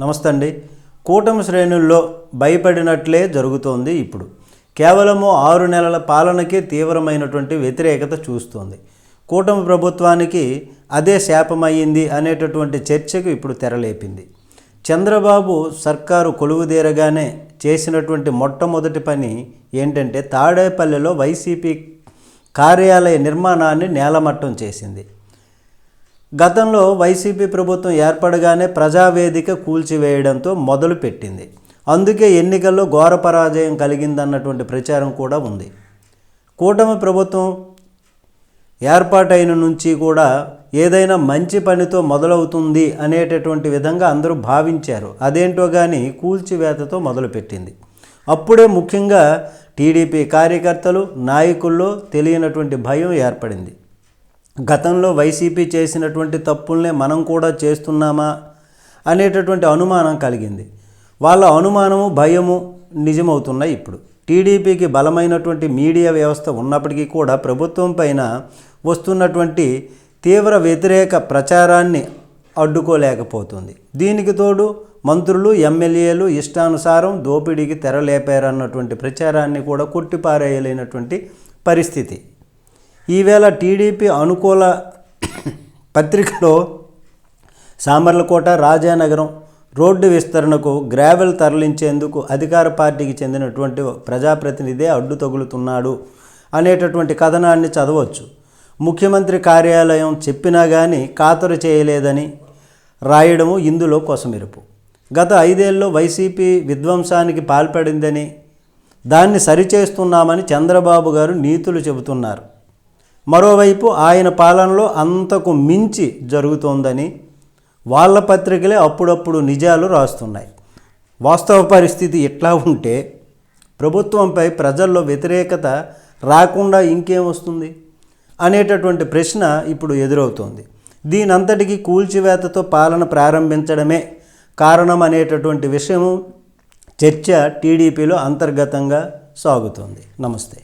నమస్తే అండి కూటమి శ్రేణుల్లో భయపడినట్లే జరుగుతోంది ఇప్పుడు. కేవలము ఆరు నెలల పాలనకే తీవ్రమైనటువంటి వ్యతిరేకత చూస్తోంది. కూటమి ప్రభుత్వానికి అదే శాపమయ్యింది అనేటటువంటి చర్చకు ఇప్పుడు తెరలేపింది. చంద్రబాబు సర్కారు కొలువుదీరగానే చేసినటువంటి మొట్టమొదటి పని ఏంటంటే తాడేపల్లిలో వైసీపీ కార్యాలయ నిర్మాణాన్ని నేలమట్టం చేసింది. గతంలో వైసీపీ ప్రభుత్వం ఏర్పడగానే ప్రజావేదిక కూల్చివేయడంతో మొదలుపెట్టింది. అందుకే ఎన్నికల్లో ఘోర పరాజయం కలిగిందన్నటువంటి ప్రచారం కూడా ఉంది. కూటమి ప్రభుత్వం ఏర్పాటైన నుంచి కూడా ఏదైనా మంచి పనితో మొదలవుతుంది అనేటటువంటి విధంగా అందరూ భావించారు. అదేంటో కానీ కూల్చివేతతో మొదలుపెట్టింది. అప్పుడే ముఖ్యంగా టీడీపీ కార్యకర్తలు నాయకుల్లో తెలియనటువంటి భయం ఏర్పడింది. గతంలో వైసీపీ చేసినటువంటి తప్పుల్నే మనం కూడా చేస్తున్నామా అనేటటువంటి అనుమానం కలిగింది. వాళ్ళ అనుమానము భయము నిజమవుతున్నాయి ఇప్పుడు. టీడీపీకి బలమైనటువంటి మీడియా వ్యవస్థ ఉన్నప్పటికీ కూడా ప్రభుత్వం పైన వస్తున్నటువంటి తీవ్ర వ్యతిరేక ప్రచారాన్ని అడ్డుకోలేకపోతుంది. దీనికి తోడు మంత్రులు ఎమ్మెల్యేలు ఇష్టానుసారం దోపిడీకి తెరలేపారన్నటువంటి ప్రచారాన్ని కూడా కొట్టిపారేయలేనటువంటి పరిస్థితి. ఈవేళ టీడీపీ అనుకూల పత్రికలో సామర్లకోట రాజానగరం రోడ్డు విస్తరణకు గ్రావెల్ తరలించేందుకు అధికార పార్టీకి చెందినటువంటి ప్రజాప్రతినిధే అడ్డు తగులుతున్నాడు అనేటటువంటి కథనాన్ని చదవచ్చు. ముఖ్యమంత్రి కార్యాలయం చెప్పినా కానీ ఖాతరు చేయలేదని రాయడము ఇందులో కొసమెరుపు. గత ఐదేళ్ళలో వైసీపీ విధ్వంసానికి పాల్పడిందని దాన్ని సరిచేస్తున్నామని చంద్రబాబు గారు నీతులు చెబుతున్నారు. మరోవైపు ఆయన పాలనలో అంతకు మించి జరుగుతోందని వాళ్ళ పత్రికలే అప్పుడప్పుడు నిజాలు రాస్తున్నాయి. వాస్తవ పరిస్థితి ఇట్లా ఉంటే ప్రభుత్వంపై ప్రజల్లో వ్యతిరేకత రాకుండా ఇంకేం వస్తుంది? అనేటటువంటి ప్రశ్న ఇప్పుడు ఎదురవుతోంది. దీనంతటికీ కూల్చివేతతో పాలన ప్రారంభించడమే కారణం అనేటటువంటి విషయం చర్చ టీడీపీలో అంతర్గతంగా సాగుతోంది. నమస్తే.